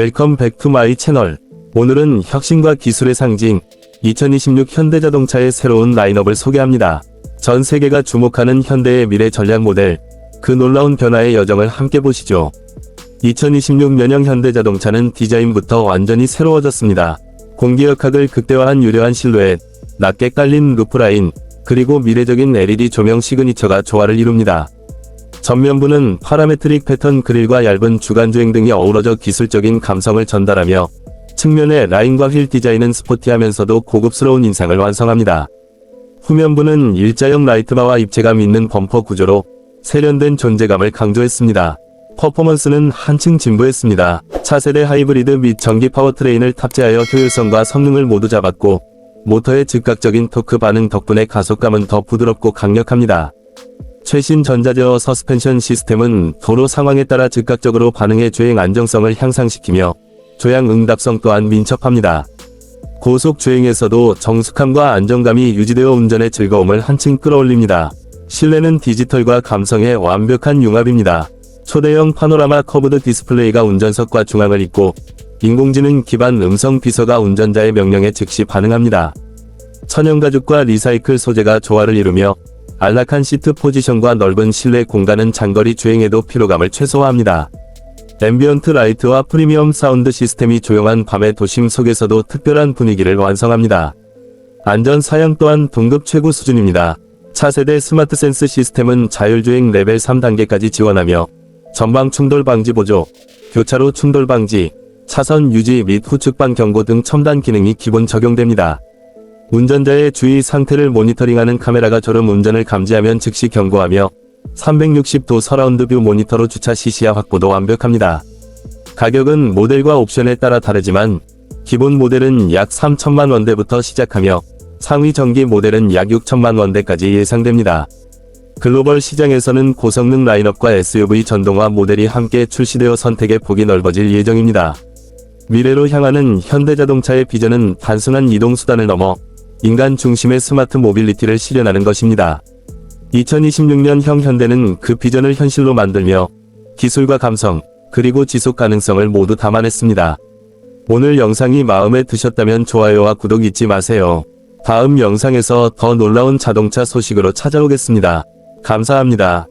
웰컴 백 투 마이 채널. 오늘은 혁신과 기술의 상징 2026 현대자동차의 새로운 라인업을 소개합니다. 전 세계가 주목하는 현대의 미래 전략 모델, 그 놀라운 변화의 여정을 함께 보시죠. 2026 년형 현대자동차는 디자인부터 완전히 새로워졌습니다. 공기역학을 극대화한 유려한 실루엣, 낮게 깔린 루프라인, 그리고 미래적인 LED 조명 시그니처가 조화를 이룹니다. 전면부는 파라메트릭 패턴 그릴과 얇은 주간주행 등이 어우러져 기술적인 감성을 전달하며 측면의 라인과 휠 디자인은 스포티하면서도 고급스러운 인상을 완성합니다. 후면부는 일자형 라이트바와 입체감 있는 범퍼 구조로 세련된 존재감을 강조했습니다. 퍼포먼스는 한층 진보했습니다. 차세대 하이브리드 및 전기 파워트레인을 탑재하여 효율성과 성능을 모두 잡았고 모터의 즉각적인 토크 반응 덕분에 가속감은 더 부드럽고 강력합니다. 최신 전자제어 서스펜션 시스템은 도로 상황에 따라 즉각적으로 반응해 주행 안정성을 향상시키며 조향 응답성 또한 민첩합니다. 고속 주행에서도 정숙함과 안정감이 유지되어 운전의 즐거움을 한층 끌어올립니다. 실내는 디지털과 감성의 완벽한 융합입니다. 초대형 파노라마 커브드 디스플레이가 운전석과 중앙을 잇고 인공지능 기반 음성 비서가 운전자의 명령에 즉시 반응합니다. 천연가죽과 리사이클 소재가 조화를 이루며 안락한 시트 포지션과 넓은 실내 공간은 장거리 주행에도 피로감을 최소화합니다. 앰비언트 라이트와 프리미엄 사운드 시스템이 조용한 밤의 도심 속에서도 특별한 분위기를 완성합니다. 안전 사양 또한 동급 최고 수준입니다. 차세대 스마트 센스 시스템은 자율주행 레벨 3단계까지 지원하며 전방 충돌 방지 보조, 교차로 충돌 방지, 차선 유지 및 후측방 경고 등 첨단 기능이 기본 적용됩니다. 운전자의 주의 상태를 모니터링하는 카메라가 졸음 운전을 감지하면 즉시 경고하며 360도 서라운드 뷰 모니터로 주차 시 시야 확보도 완벽합니다. 가격은 모델과 옵션에 따라 다르지만 기본 모델은 약 3천만 원대부터 시작하며 상위 전기 모델은 약 6천만 원대까지 예상됩니다. 글로벌 시장에서는 고성능 라인업과 SUV 전동화 모델이 함께 출시되어 선택의 폭이 넓어질 예정입니다. 미래로 향하는 현대자동차의 비전은 단순한 이동수단을 넘어 인간 중심의 스마트 모빌리티를 실현하는 것입니다. 2026년형 현대는 그 비전을 현실로 만들며 기술과 감성, 그리고 지속 가능성을 모두 담아냈습니다. 오늘 영상이 마음에 드셨다면 좋아요와 구독 잊지 마세요. 다음 영상에서 더 놀라운 자동차 소식으로 찾아오겠습니다. 감사합니다.